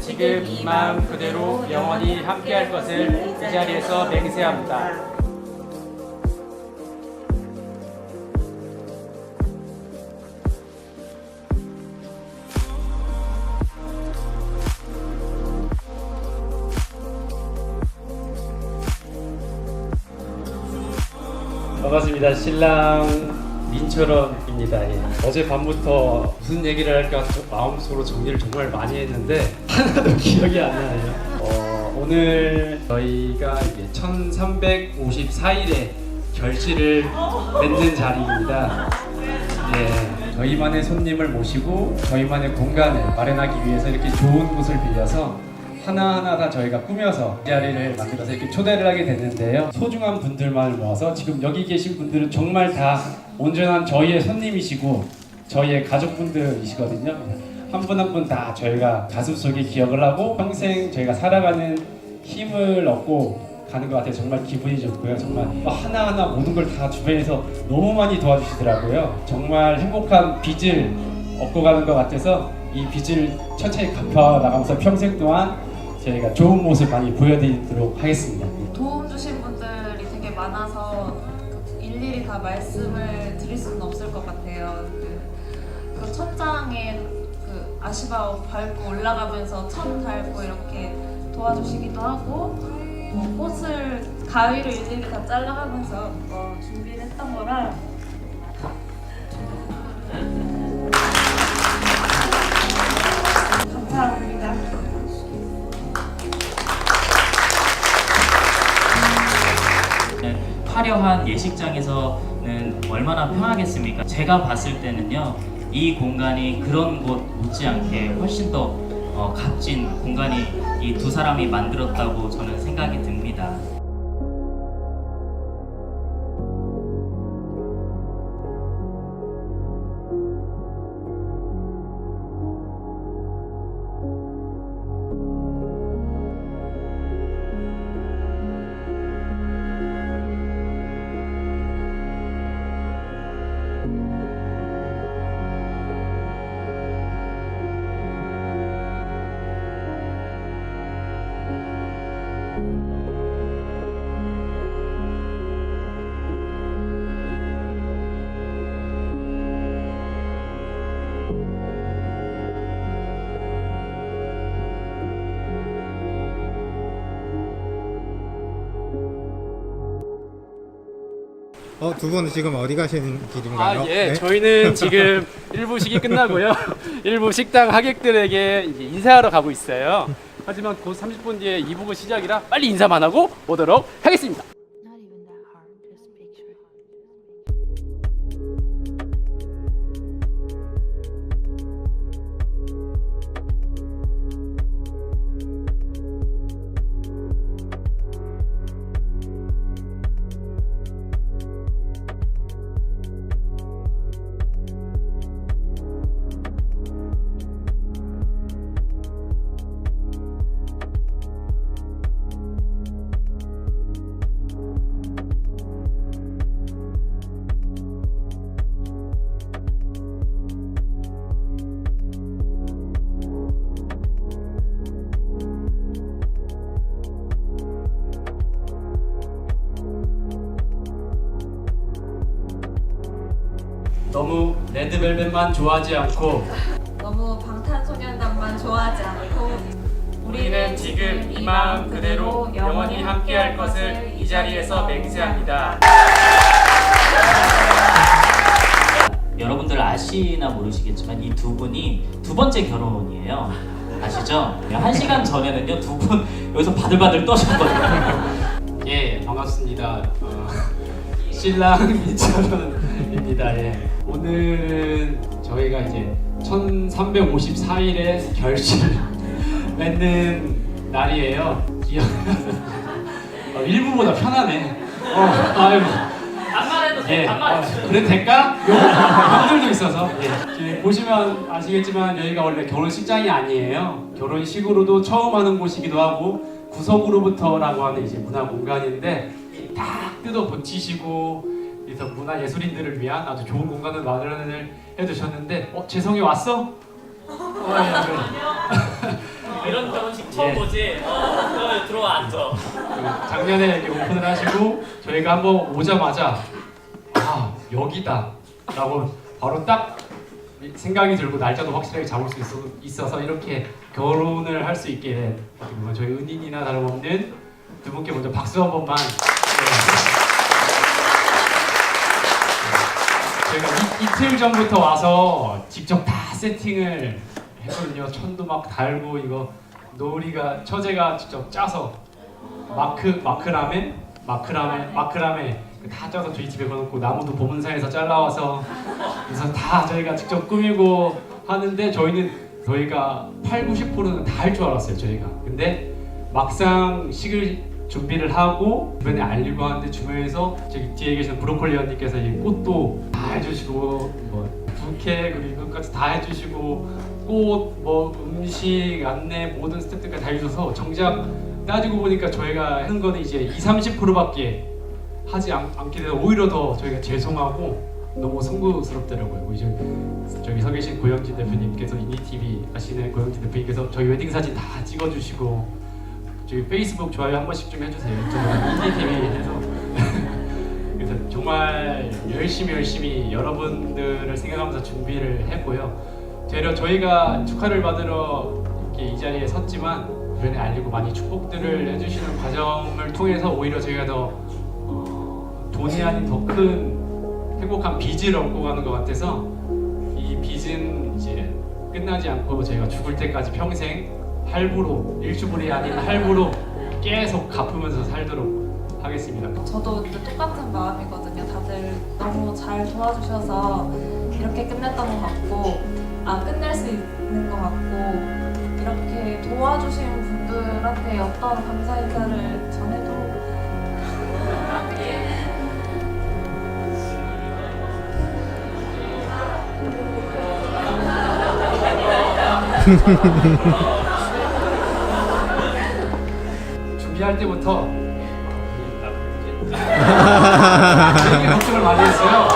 지금 이 마음 그대로 영원히 함께할 것을 이 자리에서 맹세합니다. 반갑습니다. 신랑 민철원입니다. 예. 어제 밤부터 무슨 얘기를 할까 저- 마음속으로 정리를 정말 많이 했는데 하나도 기억이 안 나요. 어, 오늘 저희가 이제 1354일의 결실을 맺는 자리입니다. 예, 저희만의 손님을 모시고 저희만의 공간을 마련하기 위해서 이렇게 좋은 곳을 빌려서 하나하나가 저희가 꾸며서 이 자리를 만들어서 이렇게 초대를 하게 됐는데요. 소중한 분들만 모아서 지금 여기 계신 분들은 정말 다 온전한 저희의 손님이시고 저희의 가족분들이시거든요. 한 분 한 분 다 저희가 가슴속에 기억을 하고 평생 저희가 살아가는 힘을 얻고 가는 것 같아요. 정말 기분이 좋고요. 정말 하나하나 모든 걸 다 주변에서 너무 많이 도와주시더라고요. 정말 행복한 빚을 얻고 가는 것 같아서 이 빚을 천천히 갚아 나가면서 평생 동안 저희가 좋은 모습 많이 보여드리도록 하겠습니다. 도움 주신 분들이 되게 많아서 그 일일이 다 말씀을 드릴 수는 없을 것 같아요. 그, 그 천장에 그 아시바오 밟고 올라가면서 천 밟고 이렇게 도와주시기도 하고 뭐 꽃을 가위로 일일이 다 잘라가면서 어, 준비를 했던 거라 화려한 예식장에서는 얼마나 편하겠습니까? 제가 봤을 때는요, 이 공간이 그런 곳 못지않게 훨씬 더 어, 값진 공간이 이 두 사람이 만들었다고 저는 생각이 듭니다. 어, 두 분은 지금 어디 가시는 길인가요? 아, 예. 네? 저희는 지금 1부식이 끝나고요. 1부 식당 하객들에게 이제 인사하러 가고 있어요. 하지만 곧 30분 뒤에 2부가 시작이라 빨리 인사만 하고 오도록 하겠습니다. 레드벨벳만 좋아하지 않고 너무 방탄소년단만 좋아하지 않고 우리는 지금 이 마음 그대로 영원히 함께할 것을 이 자리에서 맹세합니다. 여러분들 아시나 모르시겠지만 이 두 분이 두 번째 결혼이에요. 아시죠? 한 시간 전에는요 두 분 여기서 바들바들 떠셨거든요. 예, 반갑습니다. 어, 신랑 민철원 입니다. 예. 오늘은 저희가 이제 1354일의 결실 맺는 날이에요. 기억. 어, 일부보다 편하네. 어, 아이고. 반말해도 예, 어, 그래도 될까? 형들도 있어서. 예. 보시면 아시겠지만 여기가 원래 결혼식장이 아니에요. 결혼식으로도 처음 하는 곳이기도 하고 구석으로부터라고 하는 이제 문화 공간인데 딱 뜯어 고치시고 그래서 문화 예술인들을 위한 아주 좋은 공간을 마련을 해두셨는데 어 재성이 왔어? 어, 예, 그래. 이런 결혼식 처음 예. 보지. 어, 그러면 들어와 앉아. 그 작년에 이렇게 오픈을 하시고 저희가 한번 오자마자 아 여기다라고 바로 딱 생각이 들고 날짜도 확실하게 잡을 수 있어, 있어서 이렇게 결혼을 할 수 있게 된 저희 은인이나 다름없는 두 분께 먼저 박수 한 번만 네. 저희가 이, 이틀 전부터 와서 직접 다 세팅을 했거든요. 천도 막 달고 이거 노을이가 처제가 직접 짜서 마크 마크라멘? 마크라멘 마크라멘. 다 짜서 저희 집에 걸어놓고 나무도 보문사에서 잘라와서 그래서 다 저희가 직접 꾸미고 하는데 저희는 저희가 8, 90%는 다 할 줄 알았어요 저희가. 근데 막상 식을 준비를 하고 주변에 알리고 하는데 주변에서 저기 뒤에 계신 브로콜리 언니께서 이 꽃도 다 해주시고 뭐 부케 그리고 이것까지 다 해주시고 꽃, 뭐 음식, 안내 모든 스태프들까지 다 해줘서 정작 따지고 보니까 저희가 한 거는 이제 2, 30%밖에 하지 않, 않게 돼서 오히려 더 저희가 죄송하고 너무 송구스럽더라고요. 뭐 이제 저기 서 계신 고영진 대표님께서 이니TV 하시는 고영진 대표님께서 저희 웨딩 사진 다 찍어주시고 저희 페이스북 좋아요 한 번씩 좀 해주세요. 이니TV 해서 그래서 정말 열심히 열심히 여러분들을 생각하면서 준비를 했고요. 되려 저희가 축하를 받으러 이렇게 이 자리에 섰지만 주변에 알리고 많이 축복들을 해주시는 과정을 통해서 오히려 저희가 더 어, 돈이 아닌 더 큰 행복한 빚을 얻고 가는 것 같아서 이 빚은 이제 끝나지 않고 저희가 죽을 때까지 평생 할부로 일주불이 아닌 할부로 계속 갚으면서 살도록 하겠습니다. 저도 이제 똑같은 마음이거든요. 다들 너무 잘 도와주셔서 이렇게 끝냈던 것 같고, 아 끝낼 수 있는 것 같고, 이렇게 도와주신 분들한테 어떤 감사 인사를 전해도 준비할 때부터 되게 걱정을 많이 했어요.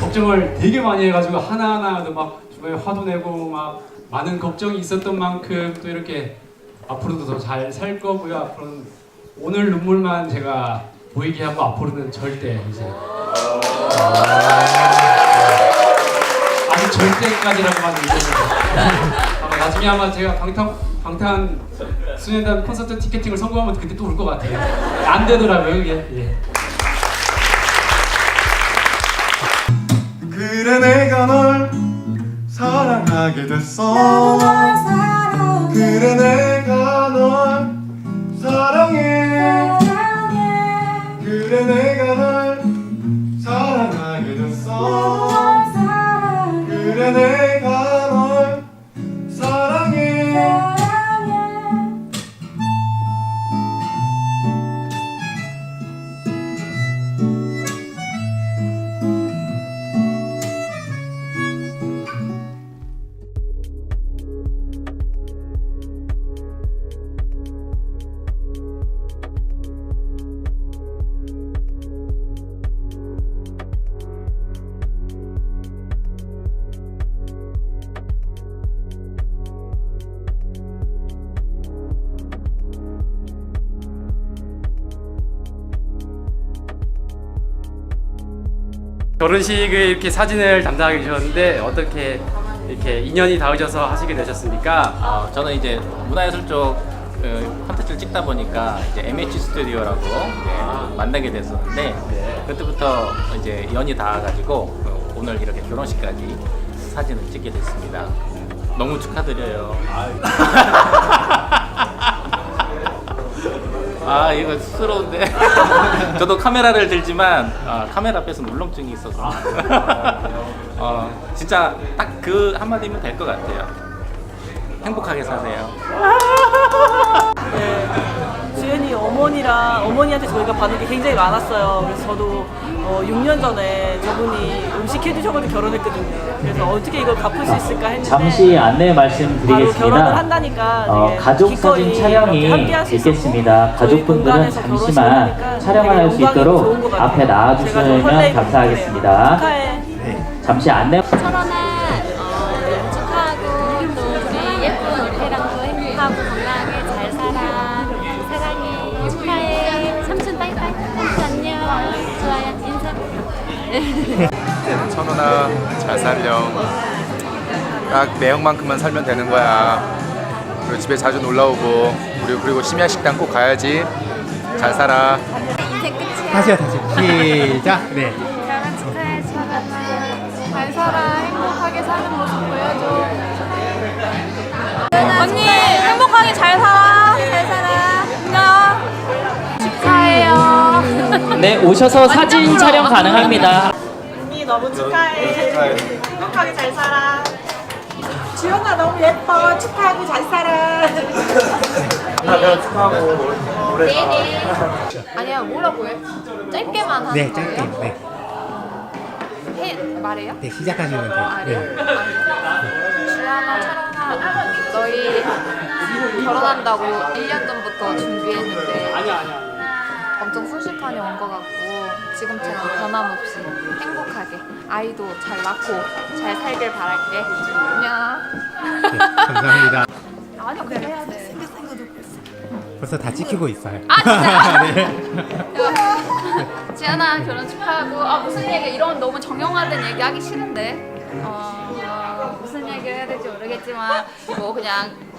걱정을 되게 많이 해가지고 하나하나도 막 주변에 화도 내고 막 많은 걱정이 있었던 만큼 또 이렇게 앞으로도 더 잘 살 거고요. 앞으로는 오늘 눈물만 제가 보이게 하고 앞으로는 절대 이제 아직 절대까지라고만 얘기했는데 아마 나중에 아마 제가 방탄 방탄 소년단 콘서트 티켓팅을 성공하면 그때 또 올 것 같아요. 안 되더라고요 이게. 예. 그래 내가 널 사랑하게 됐어 그래 내가 널 사랑해 그래 내가 널 사랑하게 됐어 결혼식을 이렇게 사진을 담당하게 되셨는데 어떻게 이렇게 인연이 닿으셔서 하시게 되셨습니까? 어, 저는 이제 문화예술 쪽 그, 콘텐츠를 찍다 보니까 이제 MH 스튜디오라고 이제 만나게 됐었는데 그때부터 이제 연이 닿아가지고 어, 오늘 이렇게 결혼식까지 사진을 찍게 됐습니다. 너무 축하드려요. 아 이거 쑥스러운데. 저도 카메라를 들지만 아, 카메라 앞에서 울렁증이 있어서. 어, 진짜 딱 그 한마디면 될 것 같아요. 행복하게 사세요. 어머니랑 어머니한테 저희가 받은 게 굉장히 많았어요. 그래서 저도 어, 6년 전에 저분이 음식 해주셔가지고 결혼했거든요. 그래서 어떻게 이걸 갚을 수 있을까 했는데 잠시 안내 바로 말씀드리겠습니다. 결혼을 한다니까 어, 되게 가족 기꺼이 사진 촬영이 이렇게 함께 할 수 있었고 있겠습니다. 저희 가족분들은 공간에서 잠시만 촬영을 되게 할수 영광이 좋은 있도록 것 같아요. 앞에 제가 좀 나와주시면 설레이고 감사하겠습니다. 축하해. 잠시 안내 철원은 인사 천원아 잘 살렴 딱 매형만큼만 살면 되는 거야. 그리고 집에 자주 놀러 오고 우리 그리고 심야 식당 꼭 가야지. 잘 살아. 인생 끝이야 다시요. 다시 시작. 네. 결혼 축하해 지원아 잘 살아 행복하게 사는 모습 보여줘. 언니 행복하게 잘 살아. 잘 살아. 안녕. 축하해요. 네, 오셔서 사진 촬영 가능합니다. 언니 너무 축하해. 행복하게 잘 살아. 지연아 너무 예뻐. 축하하고 잘 살아. 아니야 뭐라고 해? 짧게만 하는 네, 거예요? 짧게 네, 해 말해요? 네 시작하시면 돼요 아, 네. 주연아, 철원아, 너희 결혼한다고 1년 전부터 준비했는데 엄청 순식간에 온 것 같고 지금처럼 변함없이 행복하게 아이도 잘 낳고 잘 살길 바랄게. 안녕. 네, 감사합니다 아니요, 그래 해야 돼. 벌써 다 찍히고 있어요 아, 진짜요? 네. 지연아 결혼 축하하고 아 무슨 얘기 이런 너무 정형화된 얘기 하기 싫은데 어 무슨 얘기를 해야 될지 모르겠지만 뭐 그냥 음,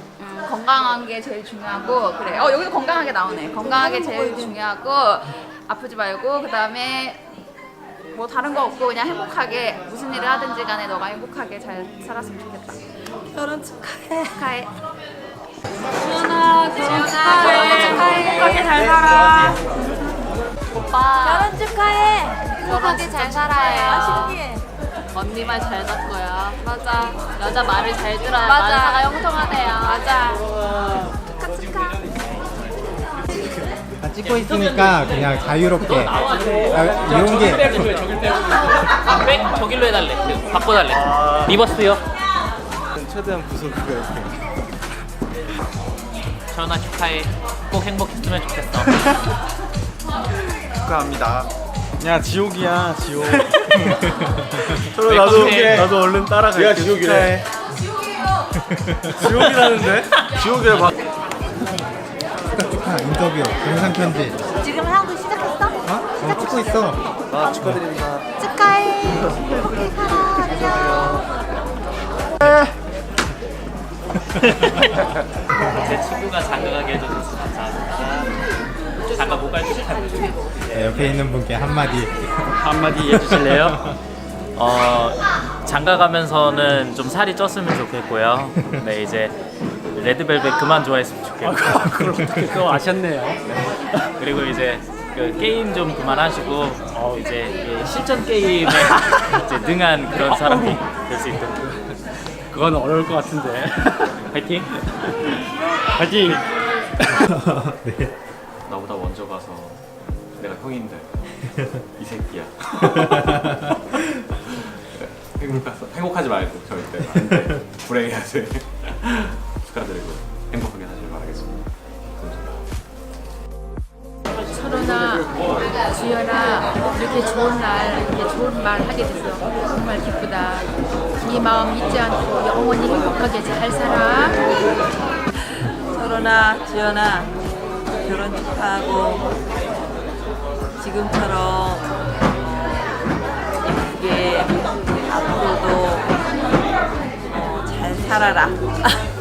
건강한 게 제일 중요하고 그래. 어 여기도 건강하게 나오네. 건강하게 제일 중요하고 아프지 말고 그 다음에 뭐 다른 거 없고 그냥 행복하게 무슨 일을 하든지 간에 너가 행복하게 잘 살았으면 좋겠다. 결혼 축하해. 축하해. 지연아 결혼 축하해. 행복하게 잘 살아. 오빠. 결혼 축하해. 행복하게 잘 살아요. 신기해 언니 말잘 듣고요. 맞아. 여자 말을 잘 들어야 맞아. 만사가 형통하대요. 맞아. 다 찍고 있으니까 그냥 자유롭게 아, 이런 게 저길 빼고. 백 저길로 해달래. 그, 바꿔달래. 리버스요. 최대한 구속을 해야 전화 축하해. 꼭 행복했으면 좋겠어. 축하합니다 야 지옥이야 지옥 저로 왜 나도 깜짝이야. 나도 얼른 따라갈게 야 지옥이래 지옥이라는데? 지옥이래 봐 축하 인터뷰 영상 편지 지금 하고 시작했어? 어? 어 찍고 있어 아, 축하드립니다 축하해 행복하게 살아 안녕 제 친구가 장가가게 해줘서 갈지 네, 옆에 있는 분께 한마디 한마디 해주실래요? 어 장가 가면서는 좀 살이 쪘으면 좋겠고요. 네 이제 레드벨벳 그만 좋아했으면 좋겠고. 그거 아셨네요. 그리고 이제 그 게임 좀 그만하시고 어, 이제 이 실전 게임에 이제 능한 그런 사람이 될 수 있도록 그건 어려울 것 같은데. 파이팅! 파이팅! 네. 먼저 가서 내가 형인데 이 새끼야. 행복하, 행복하지 말고 절대 안 돼. 불행해야 돼. 축하드리고 행복하게 사실 바라겠습니다. 감사합니다. 철원아, 주연아, 이렇게 좋은 날, 이렇게 좋은 말 하게 돼서 정말 기쁘다. 네 마음 잊지 않고 영원히 행복하게 잘 살아. 결혼아, 지연아, 결혼 축하하고 지금처럼 어, 예쁘게 앞으로도 어, 잘 살아라.